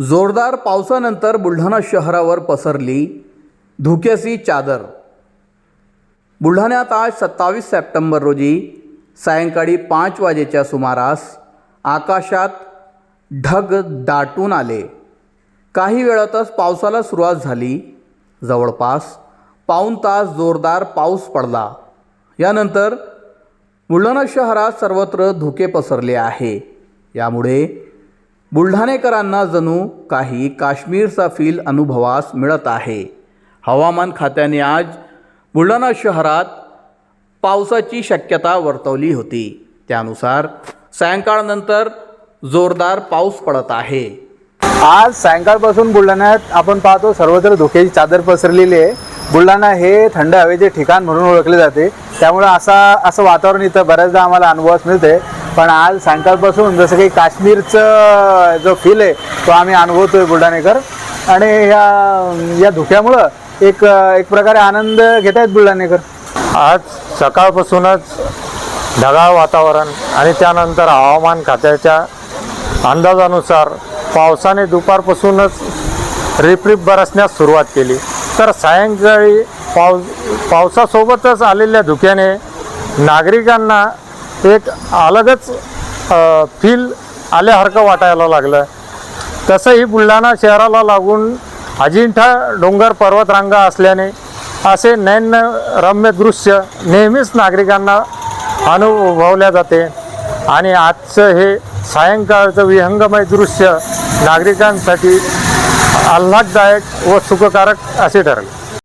जोरदार पावसानंतर बुलढाणा शहरावर पसरली धुक्याची चादर. बुलढाण्यात आज सत्तावीस सप्टेंबर रोजी सायंकाळी पाच वाजेच्या सुमारास आकाशात ढग दाटून आले. काही वेळातच पावसाला सुरुवात झाली. जवळपास पाऊण तास जोरदार पाऊस पडला. यानंतर बुलढाणा शहरात सर्वत्र धुके पसरले आहे. यामुळे बुलढाणेकरांना जणू काही काश्मीरचा फील अनुभवास मिळत आहे. हवामान खात्याने आज बुलढाणा शहरात पावसाची शक्यता वर्तवली होती. त्यानुसार सायंकाळनंतर जोरदार पाऊस पडत आहे. आज सायंकाळपासून बुलढाण्यात आपण पाहतो सर्वत्र धुक्याची चादर पसरलेली आहे. बुलढाणा हे थंड हवेचे ठिकाण म्हणून ओळखले जाते. त्यामुळे असा असं वातावरण इथं बऱ्याचदा आम्हाला अनुभवास मिळते पण आज सायंकाळपासून जसं काही काश्मीरचं जो फील आहे तो आम्ही अनुभवतोय बुलढाणेकर. आणि या या धुक्यामुळं एक एक प्रकारे आनंद घेत आहेत बुलढाणेकर. आज सकाळपासूनच ढगाळ वातावरण आणि त्यानंतर हवामान खात्याच्या अंदाजानुसार पावसाने दुपारपासूनच रिपरिप बरसण्यास सुरुवात केली. तर सायंकाळी पाव पावसासोबतच आलेल्या धुक्याने नागरिकांना एक अलगच फील आल्यासारखं वाटायला लागलं. तसंही बुलढाणा शहराला लागून अजिंठा डोंगर पर्वतरांगा असल्याने असे नैन्य रम्य दृश्य नेहमीच नागरिकांना अनुभवल्या जाते. आणि आजचं हे सायंकाळचं विहंगमय दृश्य नागरिकांसाठी आल्हाददायक व सुखकारक असे ठरले.